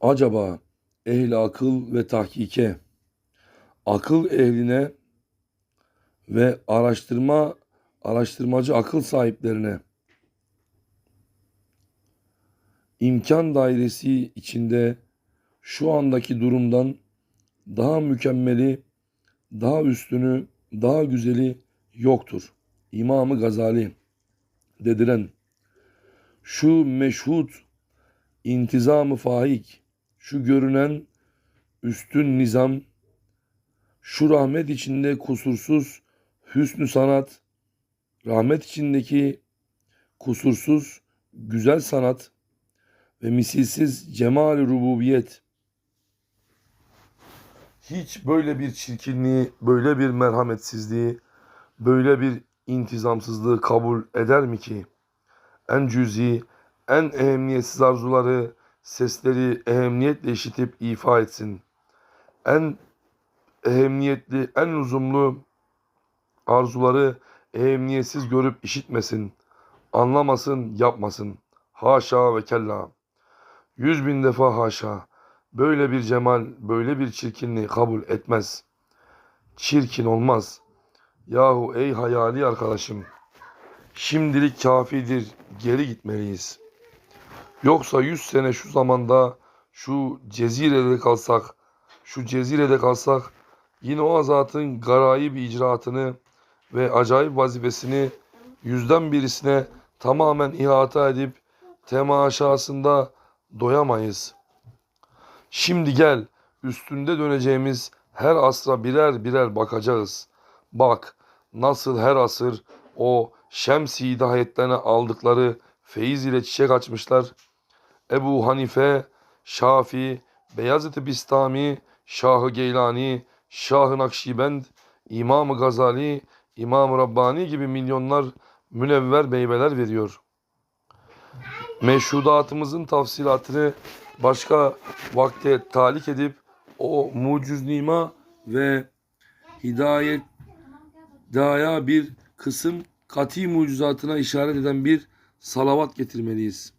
Acaba ehli akıl ve tahkike, akıl ehline ve araştırma araştırmacı akıl sahiplerine imkan dairesi içinde şu andaki durumdan daha mükemmeli, daha üstünü, daha güzeli yoktur. İmamı Gazali dediren şu meşhut intizamı faik, şu görünen üstün nizam, şu rahmet içinde kusursuz hüsnü sanat, rahmet içindeki kusursuz güzel sanat ve misilsiz cemal rububiyet hiç böyle bir çirkinliği, böyle bir merhametsizliği, böyle bir intizamsızlığı kabul eder mi ki? En cüzi, en ehemmiyetsiz arzuları, sesleri ehemmiyetle işitip ifa etsin. En ehemmiyetli, en lüzumlu arzuları ehemmiyetsiz görüp işitmesin. Anlamasın, yapmasın. Haşa ve kella. Yüz bin defa haşa. Böyle bir cemal, böyle bir çirkinliği kabul etmez. Çirkin olmaz. Yahu ey hayali arkadaşım. Şimdilik kafidir. Geri gitmeliyiz. Yoksa yüz sene şu zamanda şu cezirede kalsak, şu cezirede kalsak yine o azatın garayip icraatını ve acayip vazifesini yüzden birisine tamamen ihata edip temaşasında doyamayız. Şimdi gel üstünde döneceğimiz her asra birer birer bakacağız. Bak nasıl her asır o şems-i hidayetlerine aldıkları feyiz ile çiçek açmışlar. Ebu Hanife, Şafi, Beyazıt-ı Bistami, Şah-ı Geylani, Şah-ı Nakşibend, İmam-ı Gazali, İmam-ı Rabbani gibi milyonlar münevver meyveler veriyor. Meşhudatımızın tafsilatını başka vakte talik edip o muciz nima ve hidayet daya bir kısım kati mucizatına işaret eden bir salavat getirmeliyiz.